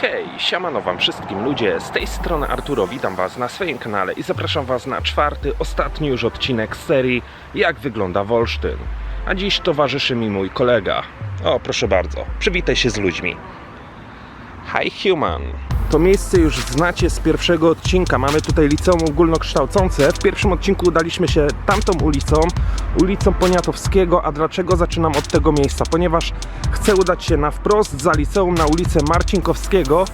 Hej, siamano wam wszystkim ludzie, z tej strony Arturo, witam was na swoim kanale i zapraszam was na czwarty, ostatni już odcinek z serii Jak wygląda Wolsztyn. A dziś towarzyszy mi mój kolega. O, proszę bardzo, przywitaj się z ludźmi. Hi Human. To miejsce już znacie z pierwszego odcinka. Mamy tutaj liceum ogólnokształcące. W pierwszym odcinku udaliśmy się tamtą ulicą, ulicą Poniatowskiego. A dlaczego zaczynam od tego miejsca? Ponieważ chcę udać się na wprost za liceum na ulicę Marcinkowskiego.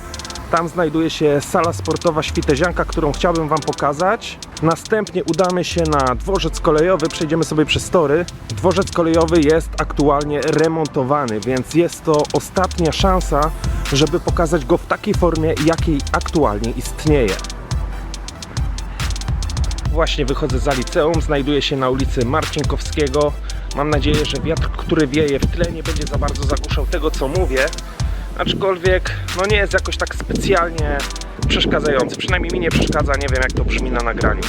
Tam znajduje się sala sportowa Świtezianka, którą chciałbym Wam pokazać. Następnie udamy się na dworzec kolejowy, przejdziemy sobie przez tory. Dworzec kolejowy jest aktualnie remontowany, więc jest to ostatnia szansa, żeby pokazać go w takiej formie, jakiej aktualnie istnieje. Właśnie wychodzę za liceum, znajduję się na ulicy Marcinkowskiego. Mam nadzieję, że wiatr, który wieje w tle, nie będzie za bardzo zagłuszał tego, co mówię. Aczkolwiek, no nie jest jakoś tak specjalnie przeszkadzający. Przynajmniej mi nie przeszkadza, nie wiem jak to brzmi na nagraniu.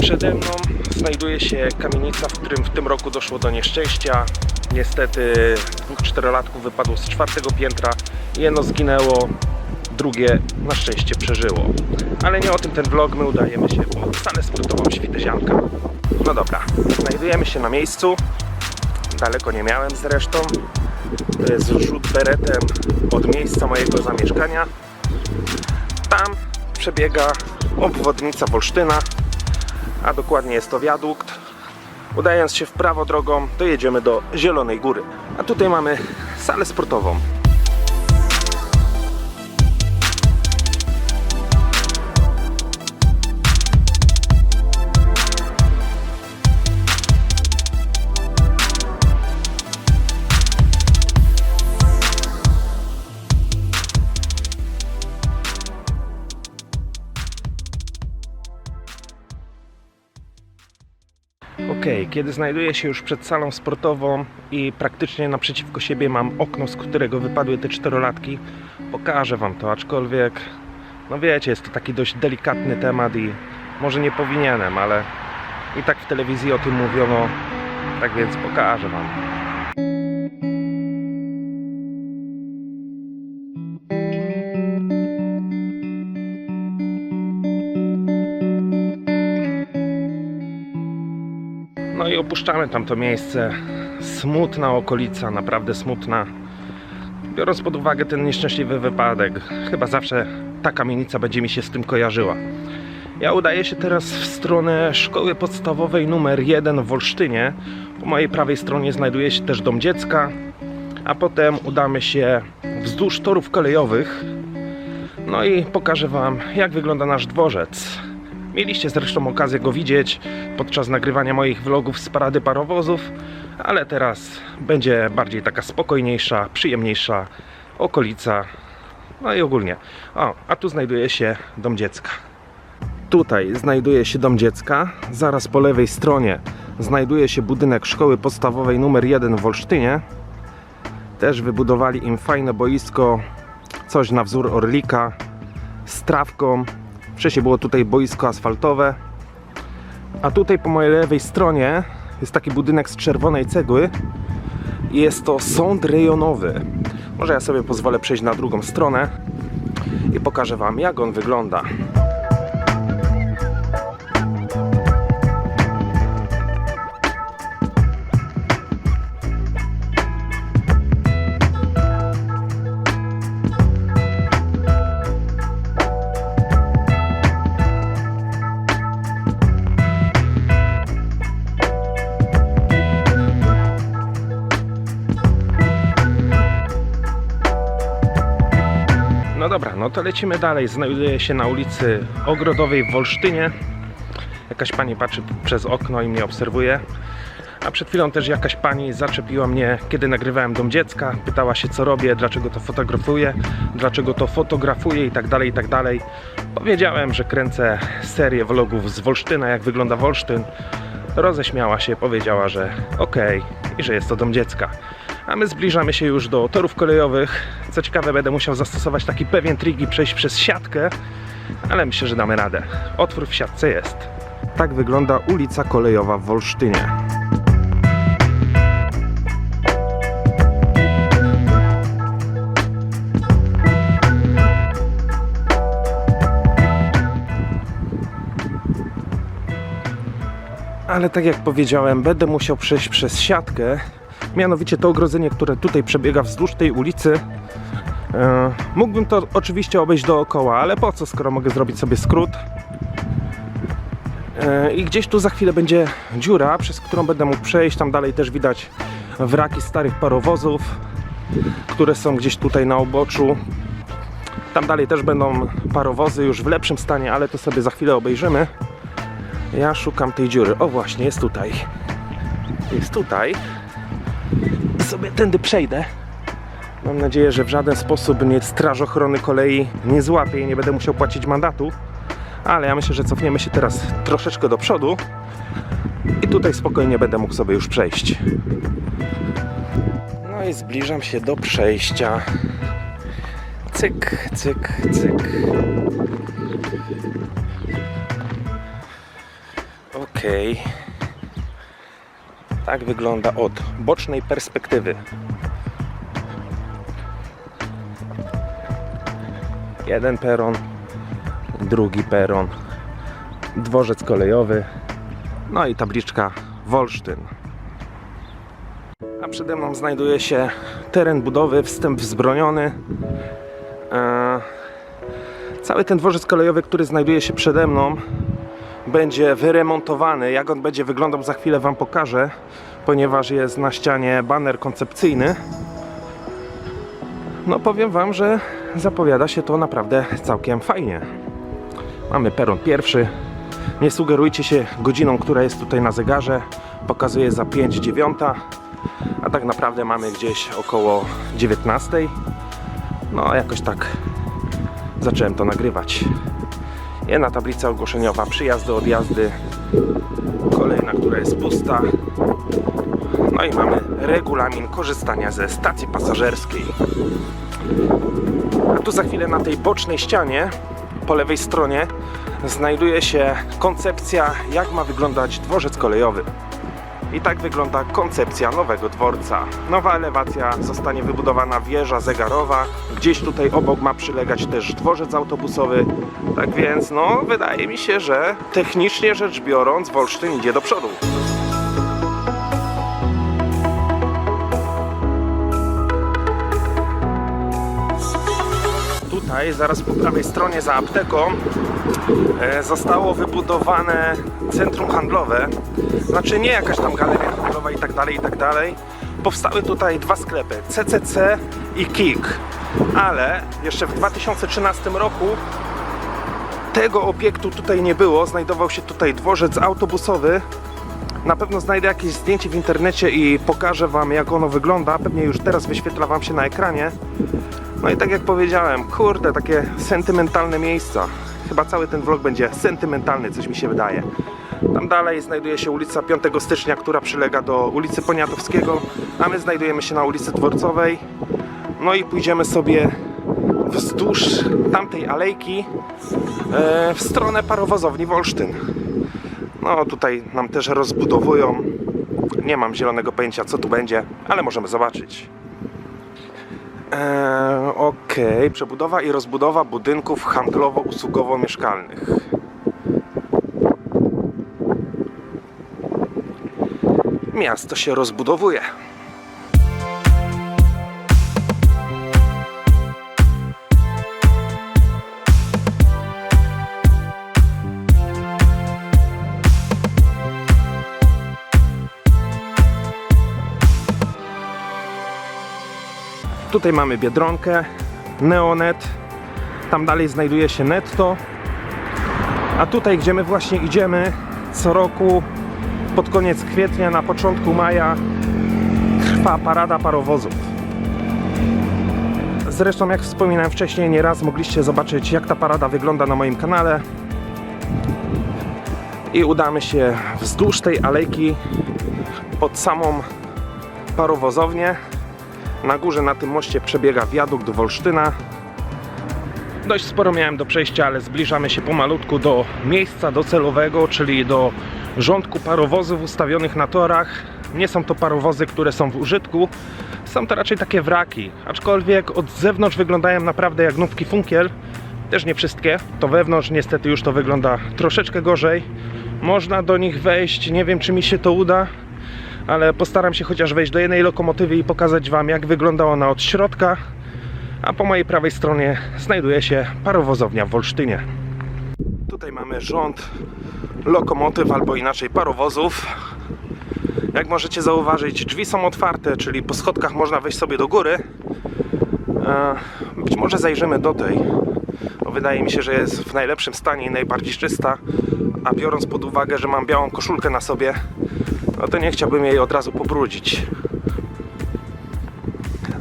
Przede mną znajduje się kamienica, w którym w tym roku doszło do nieszczęścia. Niestety dwóch czterolatków wypadło z czwartego piętra. Jedno zginęło, drugie na szczęście przeżyło. Ale nie o tym ten vlog, my udajemy się pod salę sportową Świtezianka. No dobra, znajdujemy się na miejscu. Daleko nie miałem zresztą. To jest rzut beretem od miejsca mojego zamieszkania. Tam przebiega obwodnica Wolsztyna, a dokładnie jest to wiadukt. Udając się w prawo drogą, dojedziemy do Zielonej Góry. A tutaj mamy salę sportową. Kiedy znajduję się już przed salą sportową i praktycznie naprzeciwko siebie mam okno, z którego wypadły te czterolatki, pokażę Wam to, aczkolwiek, no wiecie, jest to taki dość delikatny temat i może nie powinienem, ale i tak w telewizji o tym mówiono, tak więc pokażę Wam. I opuszczamy tamto miejsce. Smutna okolica, naprawdę smutna. Biorąc pod uwagę ten nieszczęśliwy wypadek, chyba zawsze ta kamienica będzie mi się z tym kojarzyła. Ja udaję się teraz w stronę szkoły podstawowej numer 1 w Wolsztynie. Po mojej prawej stronie znajduje się też dom dziecka, a potem udamy się wzdłuż torów kolejowych. No i pokażę Wam, jak wygląda nasz dworzec. Mieliście zresztą okazję go widzieć podczas nagrywania moich vlogów z parady parowozów, ale teraz będzie bardziej taka spokojniejsza, przyjemniejsza okolica. No i ogólnie. O, a tu znajduje się dom dziecka. Tutaj znajduje się dom dziecka. Zaraz po lewej stronie znajduje się budynek szkoły podstawowej numer 1 w Wolsztynie. Też wybudowali im fajne boisko, coś na wzór orlika z trawką. Wcześniej było tutaj boisko asfaltowe. A tutaj po mojej lewej stronie jest taki budynek z czerwonej cegły. Jest to sąd rejonowy. Może ja sobie pozwolę przejść na drugą stronę i pokażę Wam, jak on wygląda. Dobra, no to lecimy dalej. Znajduję się na ulicy Ogrodowej w Wolsztynie. Jakaś pani patrzy przez okno i mnie obserwuje. A przed chwilą też jakaś pani zaczepiła mnie, kiedy nagrywałem dom dziecka. Pytała się, co robię, dlaczego to fotografuję, dlaczego to fotografuję i tak dalej, i tak dalej. Powiedziałem, że kręcę serię vlogów z Wolsztyna, jak wygląda Wolsztyn. Roześmiała się, powiedziała, że okej i że jest to dom dziecka a my zbliżamy się już do torów kolejowych. Co ciekawe, będę musiał zastosować taki pewien trik i przejść przez siatkę, ale myślę, że damy radę. Otwór w siatce jest. Tak wygląda ulica kolejowa w Wolsztynie. Ale tak jak powiedziałem, będę musiał przejść przez siatkę, Mianowicie to ogrodzenie, które tutaj przebiega wzdłuż tej ulicy. E, mógłbym to oczywiście obejść dookoła, ale po co, skoro mogę zrobić sobie skrót. E, I gdzieś tu za chwilę będzie dziura, przez którą będę mógł przejść. Tam dalej też widać wraki starych parowozów, które są gdzieś tutaj na uboczu. Tam dalej też będą parowozy już w lepszym stanie, ale to sobie za chwilę obejrzymy. Ja szukam tej dziury. O właśnie, jest tutaj. Jest tutaj. Sobie tędy przejdę. Mam nadzieję, że w żaden sposób mnie straż ochrony kolei nie złapie i nie będę musiał płacić mandatu. Ale ja myślę, że cofniemy się teraz troszeczkę do przodu i tutaj spokojnie będę mógł sobie już przejść. No i zbliżam się do przejścia. Cyk, cyk, cyk. Okej. Tak wygląda od bocznej perspektywy. Jeden peron, drugi peron, dworzec kolejowy, no i tabliczka Wolsztyn. A przede mną znajduje się teren budowy, wstęp wzbroniony. Eee, Cały ten dworzec kolejowy, który znajduje się przede mną, będzie wyremontowany. Jak on będzie wyglądał, za chwilę Wam pokażę, ponieważ jest na ścianie baner koncepcyjny. No powiem Wam, że zapowiada się to naprawdę całkiem fajnie. Mamy peron pierwszy. Nie sugerujcie się godziną, która jest tutaj na zegarze. Pokazuje za 5.09, a tak naprawdę mamy gdzieś około 19. No jakoś tak zacząłem to nagrywać. Jedna tablica ogłoszeniowa, przyjazdy, odjazdy. Kolejna, która jest pusta. No i mamy regulamin korzystania ze stacji pasażerskiej. A tu za chwilę na tej bocznej ścianie, po lewej stronie, znajduje się koncepcja, jak ma wyglądać dworzec kolejowy. I tak wygląda koncepcja nowego dworca. Nowa elewacja, zostanie wybudowana wieża zegarowa. Gdzieś tutaj obok ma przylegać też dworzec autobusowy. Tak więc, no, wydaje mi się, że technicznie rzecz biorąc, Wolsztyn idzie do przodu. Tutaj, zaraz po prawej stronie za apteką, e, zostało wybudowane centrum handlowe. Znaczy nie jakaś tam galeria handlowa i tak dalej, i tak dalej. Powstały tutaj dwa sklepy, CCC i KIK. Ale jeszcze w 2013 roku tego obiektu tutaj nie było. Znajdował się tutaj dworzec autobusowy. Na pewno znajdę jakieś zdjęcie w internecie i pokażę Wam jak ono wygląda. Pewnie już teraz wyświetla Wam się na ekranie. No i tak jak powiedziałem, kurde, takie sentymentalne miejsca. Chyba cały ten vlog będzie sentymentalny, coś mi się wydaje. Tam dalej znajduje się ulica 5 stycznia, która przylega do ulicy Poniatowskiego, a my znajdujemy się na ulicy Dworcowej. No i pójdziemy sobie wzdłuż tamtej alejki e, w stronę parowozowni Wolsztyn. No tutaj nam też rozbudowują. Nie mam zielonego pojęcia co tu będzie, ale możemy zobaczyć. Eee, Okej, przebudowa i rozbudowa budynków handlowo-usługowo-mieszkalnych. Miasto się rozbudowuje. Tutaj mamy Biedronkę, Neonet, tam dalej znajduje się Netto. A tutaj, gdzie my właśnie idziemy, co roku pod koniec kwietnia, na początku maja trwa parada parowozów. Zresztą, jak wspominałem wcześniej, nieraz mogliście zobaczyć, jak ta parada wygląda na moim kanale. I udamy się wzdłuż tej alejki pod samą parowozownię. Na górze na tym moście przebiega wiadukt Wolsztyna. Dość sporo miałem do przejścia, ale zbliżamy się pomalutku do miejsca docelowego, czyli do rządku parowozów ustawionych na torach. Nie są to parowozy, które są w użytku, są to raczej takie wraki, aczkolwiek od zewnątrz wyglądają naprawdę jak nówki funkiel. Też nie wszystkie, to wewnątrz niestety już to wygląda troszeczkę gorzej. Można do nich wejść, nie wiem czy mi się to uda, ale postaram się chociaż wejść do jednej lokomotywy i pokazać Wam jak wygląda ona od środka. A po mojej prawej stronie znajduje się parowozownia w Wolsztynie. Tutaj mamy rząd lokomotyw albo inaczej parowozów. Jak możecie zauważyć, drzwi są otwarte, czyli po schodkach można wejść sobie do góry. E, Być może zajrzymy do tej. Bo wydaje mi się, że jest w najlepszym stanie i najbardziej czysta. A biorąc pod uwagę, że mam białą koszulkę na sobie, no to nie chciałbym jej od razu pobrudzić.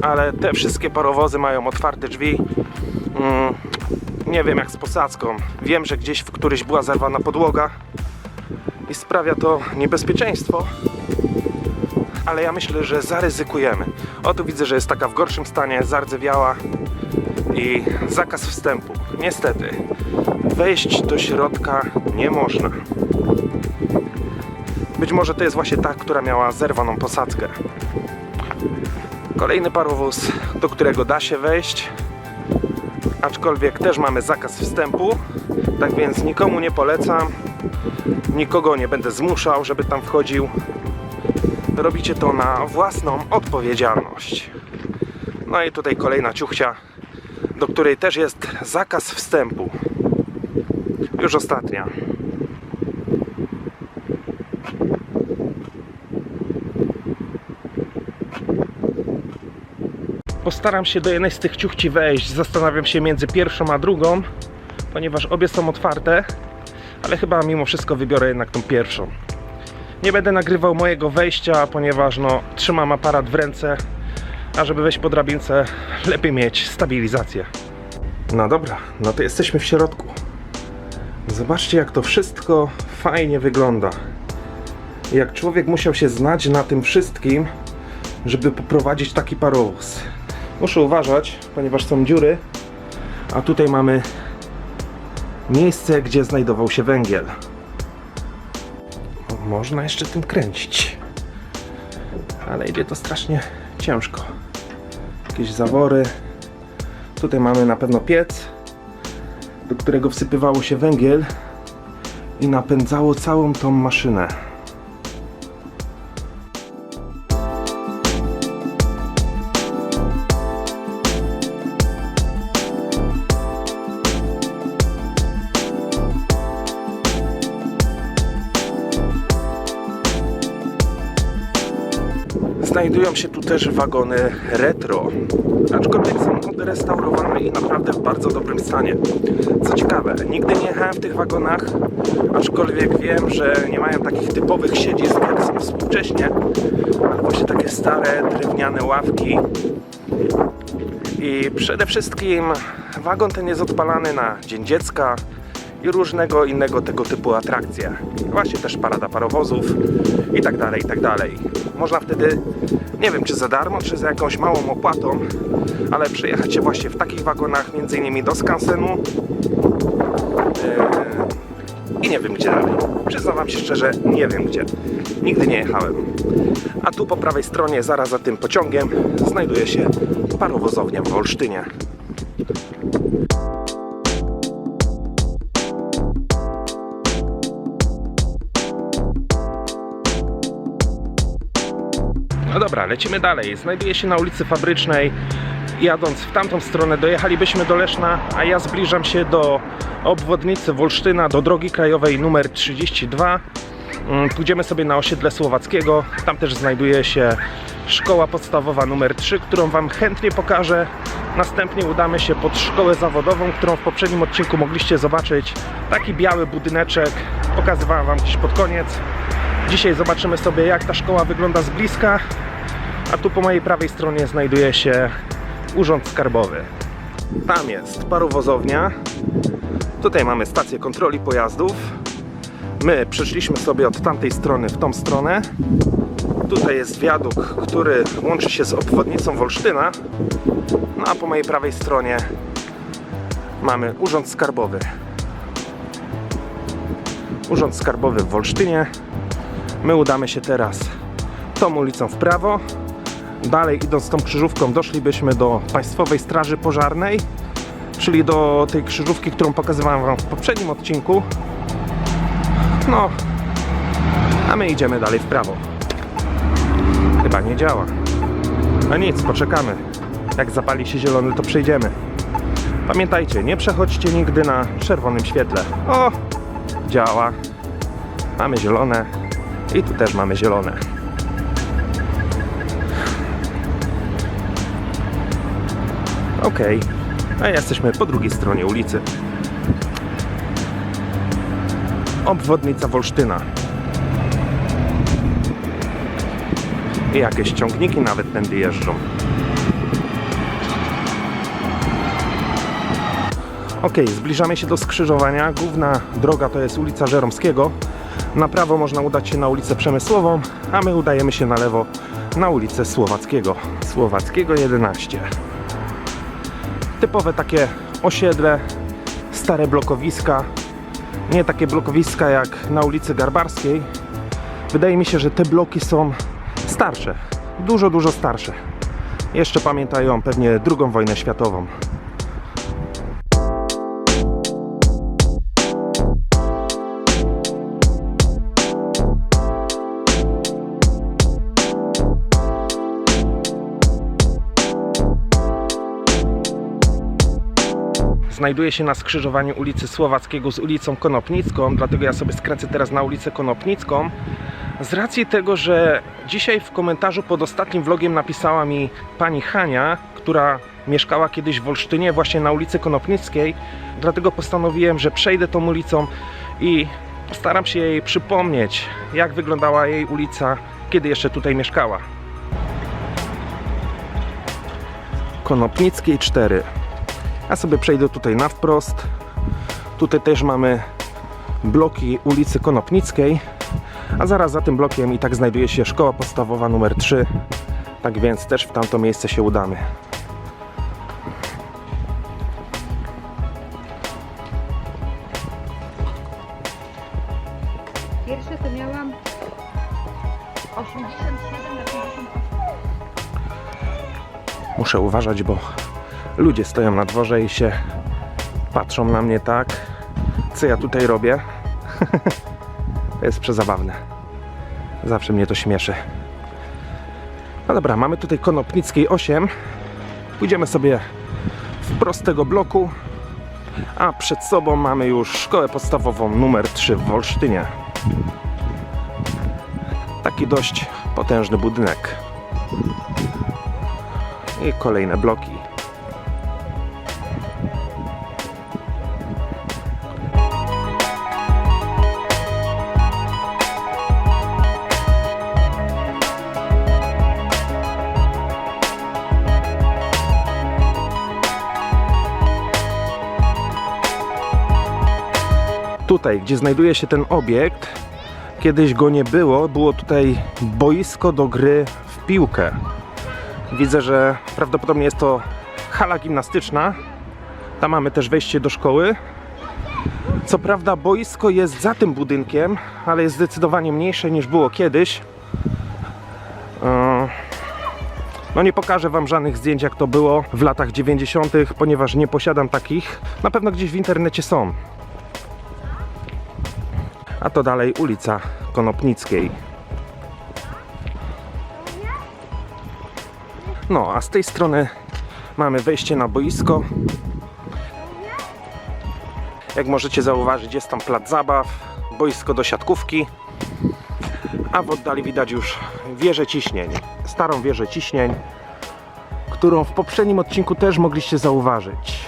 Ale te wszystkie parowozy mają otwarte drzwi. Mm, nie wiem jak z posadzką. Wiem, że gdzieś w któryś była zerwana podłoga i sprawia to niebezpieczeństwo. Ale ja myślę, że zaryzykujemy. O tu widzę, że jest taka w gorszym stanie, zardzewiała i zakaz wstępu. Niestety, wejść do środka nie można. Być może to jest właśnie ta, która miała zerwaną posadzkę. Kolejny parowóz, do którego da się wejść, aczkolwiek też mamy zakaz wstępu, tak więc nikomu nie polecam, nikogo nie będę zmuszał, żeby tam wchodził. Robicie to na własną odpowiedzialność. No i tutaj kolejna ciuchcia, do której też jest zakaz wstępu. Już ostatnia. Postaram się do jednej z tych ciuchci wejść. Zastanawiam się między pierwszą a drugą, ponieważ obie są otwarte, ale chyba mimo wszystko wybiorę jednak tą pierwszą. Nie będę nagrywał mojego wejścia, ponieważ no, trzymam aparat w ręce, a żeby wejść po drabince, lepiej mieć stabilizację. No dobra, no to jesteśmy w środku. Zobaczcie, jak to wszystko fajnie wygląda. Jak człowiek musiał się znać na tym wszystkim, żeby poprowadzić taki parowóz. Muszę uważać, ponieważ są dziury, a tutaj mamy miejsce, gdzie znajdował się węgiel. Można jeszcze tym kręcić, ale idzie to strasznie ciężko. Jakieś zawory. Tutaj mamy na pewno piec, do którego wsypywało się węgiel i napędzało całą tą maszynę. Znajdują się tu też wagony retro, aczkolwiek są odrestaurowane i naprawdę w bardzo dobrym stanie. Co ciekawe, nigdy nie jechałem w tych wagonach, aczkolwiek wiem, że nie mają takich typowych siedzisk jak są współcześnie, ale właśnie takie stare, drewniane ławki. I przede wszystkim wagon ten jest odpalany na Dzień Dziecka i różnego innego tego typu atrakcje. Właśnie też parada parowozów i tak dalej, i tak dalej. Można wtedy, nie wiem czy za darmo, czy za jakąś małą opłatą, ale przyjechać się właśnie w takich wagonach, między innymi do skansenu Eee, i nie wiem gdzie dalej. Przyznam wam się szczerze, nie wiem gdzie. Nigdy nie jechałem. A tu po prawej stronie, zaraz za tym pociągiem, znajduje się parowozownia w Wolsztynie. No dobra, lecimy dalej. Znajduje się na ulicy Fabrycznej. Jadąc w tamtą stronę dojechalibyśmy do Leszna, a ja zbliżam się do obwodnicy Wolsztyna, do drogi krajowej numer 32. Mm, Pójdziemy sobie na osiedle Słowackiego. Tam też znajduje się szkoła podstawowa numer 3, którą Wam chętnie pokażę. Następnie udamy się pod szkołę zawodową, którą w poprzednim odcinku mogliście zobaczyć. Taki biały budyneczek, pokazywałem Wam gdzieś pod koniec. Dzisiaj zobaczymy sobie jak ta szkoła wygląda z bliska. A tu po mojej prawej stronie znajduje się urząd skarbowy. Tam jest parowozownia. Tutaj mamy stację kontroli pojazdów. My przeszliśmy sobie od tamtej strony w tą stronę. Tutaj jest wiaduk, który łączy się z obwodnicą Wolsztyna. No a po mojej prawej stronie mamy urząd skarbowy. Urząd skarbowy w Wolsztynie. My udamy się teraz tą ulicą w prawo. Dalej idąc tą krzyżówką doszlibyśmy do Państwowej Straży Pożarnej, czyli do tej krzyżówki, którą pokazywałem Wam w poprzednim odcinku. No, A my idziemy dalej w prawo. Chyba nie działa. No nic, poczekamy. Jak zapali się zielony, to przejdziemy. Pamiętajcie, nie przechodźcie nigdy na czerwonym świetle. O! Działa. Mamy zielone. I tu też mamy zielone. Okej. A jesteśmy po drugiej stronie ulicy. Obwodnica Wolsztyna. I jakieś ciągniki nawet tędy jeżdżą. Ok, zbliżamy się do skrzyżowania. Główna droga to jest ulica Żeromskiego. Na prawo można udać się na ulicę Przemysłową, a my udajemy się na lewo na ulicę Słowackiego. Słowackiego 11. Typowe takie osiedle, stare blokowiska. Nie takie blokowiska jak na ulicy Garbarskiej. Wydaje mi się, że te bloki są starsze. Dużo, dużo starsze. Jeszcze pamiętają pewnie II wojnę światową. Znajduje się na skrzyżowaniu ulicy Słowackiego z ulicą Konopnicką, dlatego ja sobie skręcę teraz na ulicę Konopnicką. Z racji tego, że dzisiaj w komentarzu pod ostatnim vlogiem napisała mi pani Hania, która mieszkała kiedyś w Olsztynie, właśnie na ulicy Konopnickiej, dlatego postanowiłem, że przejdę tą ulicą i postaram się jej przypomnieć, jak wyglądała jej ulica, kiedy jeszcze tutaj mieszkała. Konopnickiej 4. Ja sobie przejdę tutaj na wprost. Tutaj też mamy bloki ulicy Konopnickiej, a zaraz za tym blokiem i tak znajduje się szkoła podstawowa numer 3. Tak więc też w tamto miejsce się udamy. Pierwsze to miałam 87 na 58. Muszę uważać, bo ludzie stoją na dworze i się patrzą na mnie tak, co ja tutaj robię. to jest przezabawne. Zawsze mnie to śmieszy. No dobra, mamy tutaj Konopnickiej 8. Pójdziemy sobie wprost tego bloku, a przed sobą mamy już szkołę podstawową numer 3 w Wolsztynie. Taki dość potężny budynek. I kolejne bloki. Tutaj, gdzie znajduje się ten obiekt, kiedyś go nie było, było tutaj boisko do gry w piłkę. Widzę, że prawdopodobnie jest to hala gimnastyczna. Tam mamy też wejście do szkoły. Co prawda boisko jest za tym budynkiem, ale jest zdecydowanie mniejsze niż było kiedyś. E, No nie pokażę Wam żadnych zdjęć jak to było w latach 90., ponieważ nie posiadam takich. Na pewno gdzieś w internecie są. A to dalej ulica Konopnickiej. No, a z tej strony mamy wejście na boisko. Jak możecie zauważyć, jest tam plac zabaw, boisko do siatkówki, a w oddali widać już wieżę ciśnień, starą wieżę ciśnień, którą w poprzednim odcinku też mogliście zauważyć.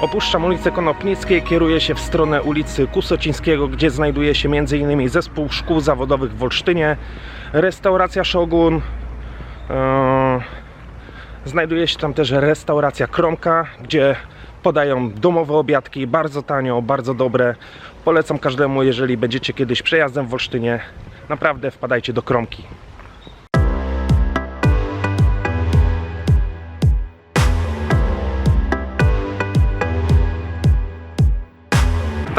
Opuszczam ulicę Konopnickiej, kieruję się w stronę ulicy Kusocińskiego, gdzie znajduje się m.in. zespół szkół zawodowych w Olsztynie, restauracja Shogun, eee, znajduje się tam też restauracja Kromka, gdzie podają domowe obiadki, bardzo tanio, bardzo dobre. Polecam każdemu, jeżeli będziecie kiedyś przejazdem w Olsztynie, naprawdę wpadajcie do Kromki.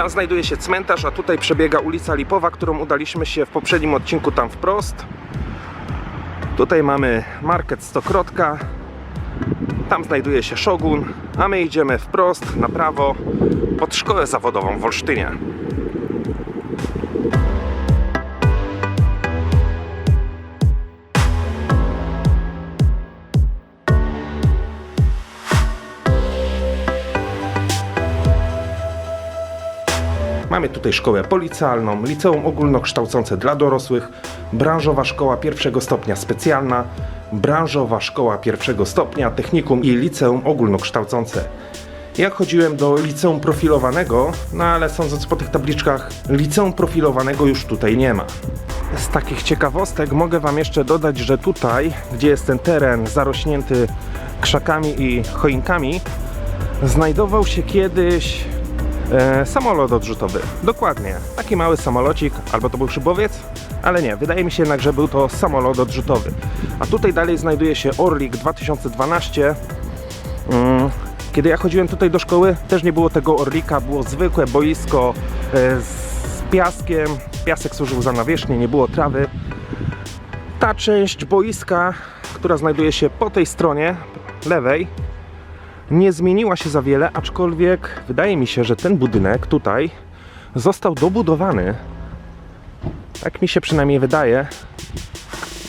Tam znajduje się cmentarz, a tutaj przebiega ulica Lipowa, którą udaliśmy się w poprzednim odcinku tam wprost. Tutaj mamy market Stokrotka. Tam znajduje się Szogun, a my idziemy wprost na prawo pod szkołę zawodową w Olsztynie. Mamy tutaj szkołę policjalną, liceum ogólnokształcące dla dorosłych, branżowa szkoła pierwszego stopnia specjalna, branżowa szkoła pierwszego stopnia, technikum i liceum ogólnokształcące. Ja chodziłem do liceum profilowanego, no ale sądząc po tych tabliczkach, liceum profilowanego już tutaj nie ma. Z takich ciekawostek mogę Wam jeszcze dodać, że tutaj, gdzie jest ten teren zarośnięty krzakami i choinkami, znajdował się kiedyś e, samolot odrzutowy. Dokładnie, taki mały samolocik, albo to był szybowiec, ale nie, wydaje mi się jednak, że był to samolot odrzutowy. A tutaj dalej znajduje się Orlik 2012. Mm, Kiedy ja chodziłem tutaj do szkoły, też nie było tego Orlika, było zwykłe boisko e, z piaskiem. Piasek służył za nawierzchnię, nie było trawy. Ta część boiska, która znajduje się po tej stronie lewej, nie zmieniła się za wiele, aczkolwiek wydaje mi się, że ten budynek tutaj został dobudowany. Tak mi się przynajmniej wydaje.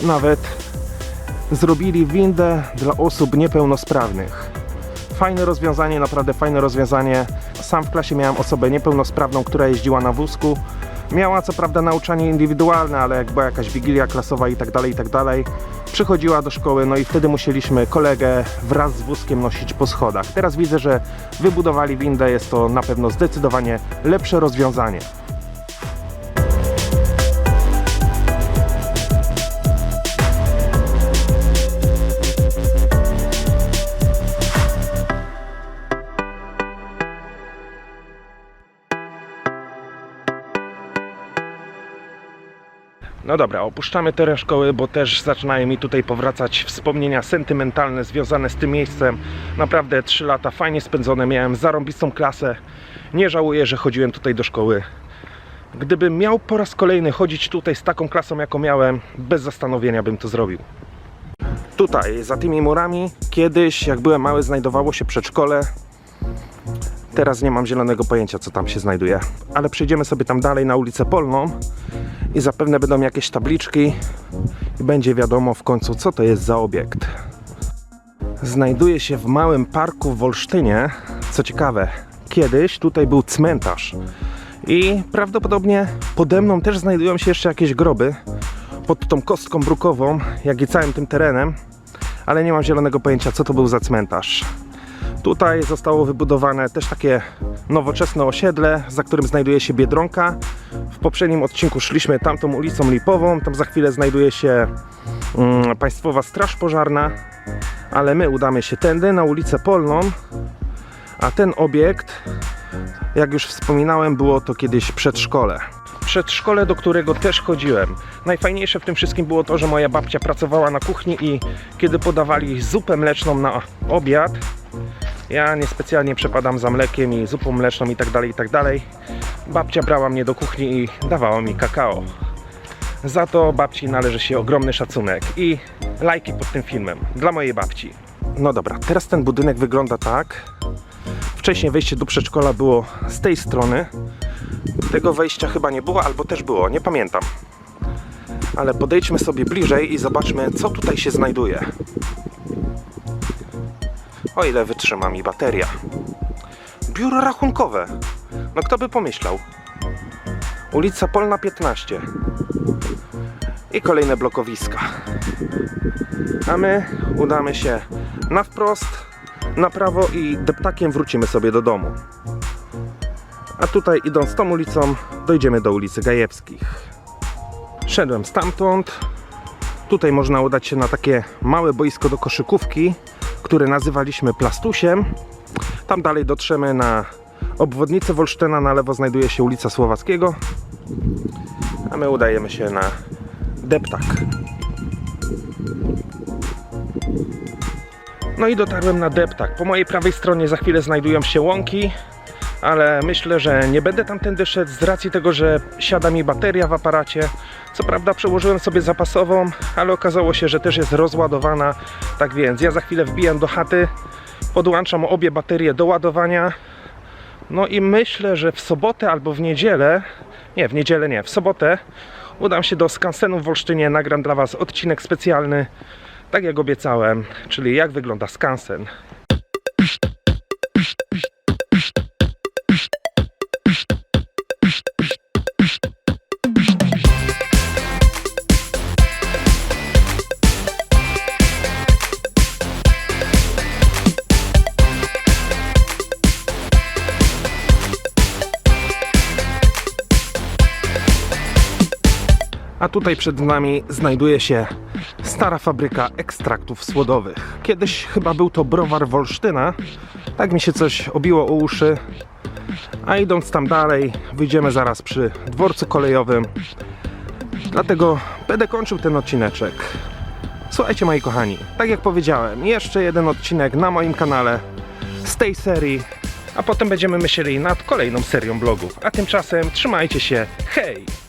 Nawet zrobili windę dla osób niepełnosprawnych. Fajne rozwiązanie, naprawdę fajne rozwiązanie. Sam w klasie miałem osobę niepełnosprawną, która jeździła na wózku. Miała co prawda nauczanie indywidualne, ale jak była jakaś wigilia klasowa i tak dalej, i tak dalej, przychodziła do szkoły, no i wtedy musieliśmy kolegę wraz z wózkiem nosić po schodach. Teraz widzę, że wybudowali windę, jest to na pewno zdecydowanie lepsze rozwiązanie. No dobra, opuszczamy teren szkoły, bo też zaczynają mi tutaj powracać wspomnienia sentymentalne związane z tym miejscem. Naprawdę 3 lata fajnie spędzone, miałem zarąbistą klasę. Nie żałuję, że chodziłem tutaj do szkoły. Gdybym miał po raz kolejny chodzić tutaj z taką klasą, jaką miałem, bez zastanowienia bym to zrobił. Tutaj, za tymi murami, kiedyś, jak byłem mały, znajdowało się przedszkole. Teraz nie mam zielonego pojęcia, co tam się znajduje. Ale przejdziemy sobie tam dalej na ulicę Polną i zapewne będą jakieś tabliczki i będzie wiadomo w końcu, co to jest za obiekt. Znajduje się w małym parku w Olsztynie. Co ciekawe, kiedyś tutaj był cmentarz i prawdopodobnie pode mną też znajdują się jeszcze jakieś groby pod tą kostką brukową, jak i całym tym terenem, ale nie mam zielonego pojęcia, co to był za cmentarz. Tutaj zostało wybudowane też takie nowoczesne osiedle, za którym znajduje się Biedronka. W poprzednim odcinku szliśmy tamtą ulicą Lipową, tam za chwilę znajduje się mm, Państwowa Straż Pożarna, ale my udamy się tędy na ulicę Polną, a ten obiekt, jak już wspominałem, było to kiedyś przedszkole. Przedszkole, do którego też chodziłem. Najfajniejsze w tym wszystkim było to, że moja babcia pracowała na kuchni i kiedy podawali zupę mleczną na obiad, ja niespecjalnie przepadam za mlekiem i zupą mleczną i tak dalej, i tak dalej. Babcia brała mnie do kuchni i dawała mi kakao. Za to babci należy się ogromny szacunek i lajki pod tym filmem dla mojej babci. No dobra, teraz ten budynek wygląda tak. Wcześniej wejście do przedszkola było z tej strony. Tego wejścia chyba nie było, albo też było, nie pamiętam. Ale podejdźmy sobie bliżej i zobaczmy, co tutaj się znajduje. O ile wytrzyma mi bateria. Biuro rachunkowe. No kto by pomyślał? Ulica Polna 15. I kolejne blokowiska. A my udamy się na wprost, na prawo i deptakiem wrócimy sobie do domu. A tutaj idąc tą ulicą dojdziemy do ulicy Gajewskich. Szedłem stamtąd. Tutaj można udać się na takie małe boisko do koszykówki, które nazywaliśmy Plastusiem. Tam dalej dotrzemy na obwodnicę Wolsztyna. Na lewo znajduje się ulica Słowackiego. A my udajemy się na deptak. No i dotarłem na deptak. Po mojej prawej stronie za chwilę znajdują się łąki, ale myślę, że nie będę tamtędy szedł z racji tego, że siada mi bateria w aparacie. Co prawda przełożyłem sobie zapasową, ale okazało się, że też jest rozładowana. Tak więc ja za chwilę wbijam do chaty, podłączam obie baterie do ładowania. No i myślę, że w sobotę albo w niedzielę, nie, w niedzielę nie, w sobotę udam się do skansenu w Olsztynie, nagram dla Was odcinek specjalny, tak jak obiecałem, czyli jak wygląda skansen. Tutaj przed nami znajduje się stara fabryka ekstraktów słodowych. Kiedyś chyba był to browar Wolsztyna. Tak mi się coś obiło o uszy. A idąc tam dalej, wyjdziemy zaraz przy dworcu kolejowym. Dlatego będę kończył ten odcineczek. Słuchajcie moi kochani, tak jak powiedziałem, jeszcze jeden odcinek na moim kanale z tej serii, a potem będziemy myśleli nad kolejną serią blogów. A tymczasem trzymajcie się, hej!